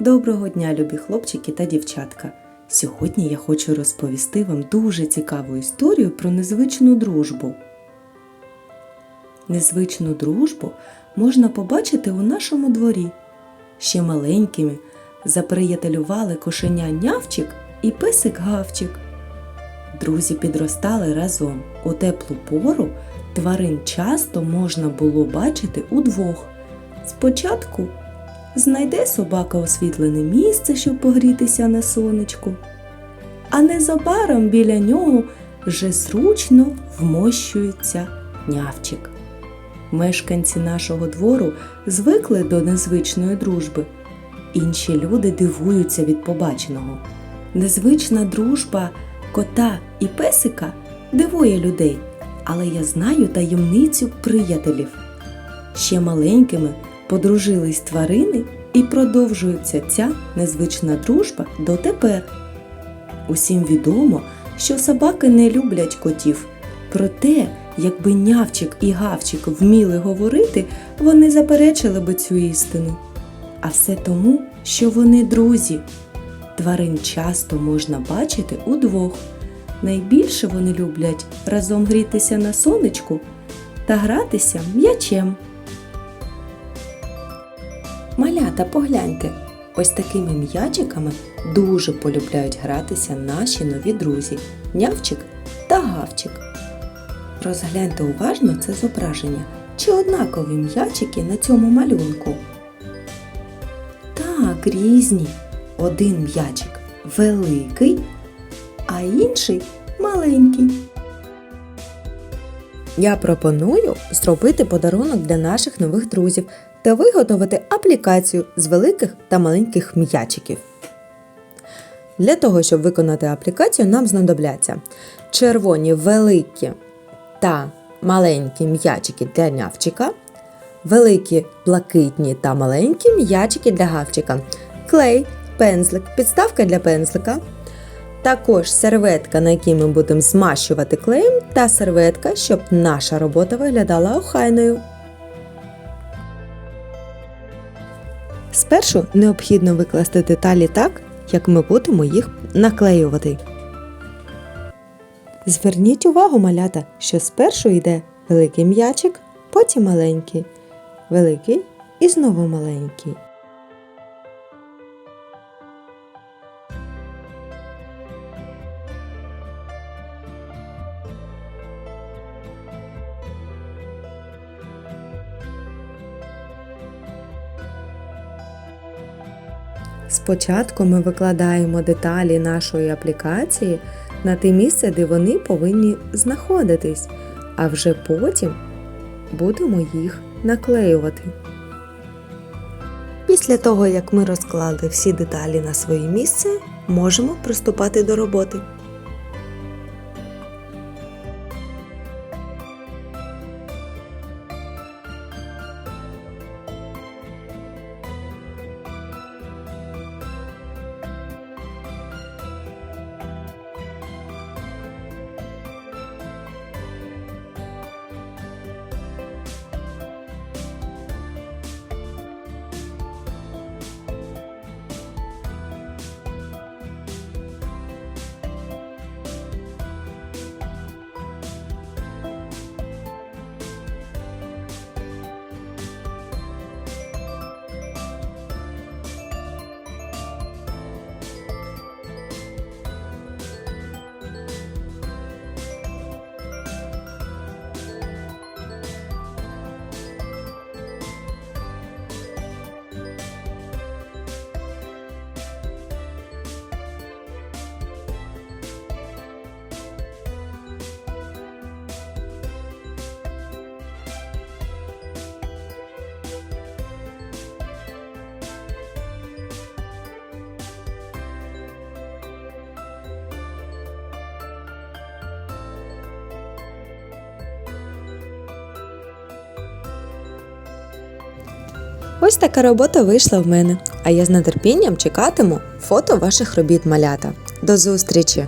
Доброго дня, любі хлопчики та дівчатка! Сьогодні я хочу розповісти вам дуже цікаву історію про незвичну дружбу. Незвичну дружбу можна побачити у нашому дворі. Ще маленькими заприятелювали кошеня нявчик і песик гавчик. Друзі підростали разом. У теплу пору тварин часто можна було бачити удвох. Спочатку знайде собака освітлене місце, щоб погрітися на сонечку, а незабаром біля нього вже зручно вмощується нявчик. Мешканці нашого двору звикли до незвичної дружби. Інші люди дивуються від побаченого. Незвична дружба кота і песика дивує людей, але я знаю таємницю приятелів. Ще маленькими подружились тварини і продовжується ця незвична дружба дотепер. Усім відомо, що собаки не люблять котів. Проте, якби нявчик і гавчик вміли говорити, вони заперечили би цю істину. А все тому, що вони друзі. Тварин часто можна бачити удвох. Найбільше вони люблять разом грітися на сонечку та гратися м'ячем. Малята, погляньте, ось такими м'ячиками дуже полюбляють гратися наші нові друзі нявчик та гавчик. Розгляньте уважно це зображення. Чи однакові м'ячики на цьому малюнку? Так, різні. Один м'ячик великий, а інший маленький. Я пропоную зробити подарунок для наших нових друзів та виготовити аплікацію з великих та маленьких м'ячиків. Для того, щоб виконати аплікацію, нам знадобляться червоні великі та маленькі м'ячики для нявчика, великі блакитні та маленькі м'ячики для гавчика, клей, пензлик, підставка для пензлика, також серветка, на якій ми будемо змащувати клеєм, та серветка, щоб наша робота виглядала охайною. Спершу необхідно викласти деталі так, як ми будемо їх наклеювати. Зверніть увагу, малята, що спершу йде великий м'ячик, потім маленький, великий і знову маленький. Спочатку ми викладаємо деталі нашої аплікації на те місце, де вони повинні знаходитись, а вже потім будемо їх наклеювати. Після того, як ми розклали всі деталі на своє місце, можемо приступати до роботи. Ось така робота вийшла в мене, а я з нетерпінням чекатиму фото ваших робіт малята. До зустрічі!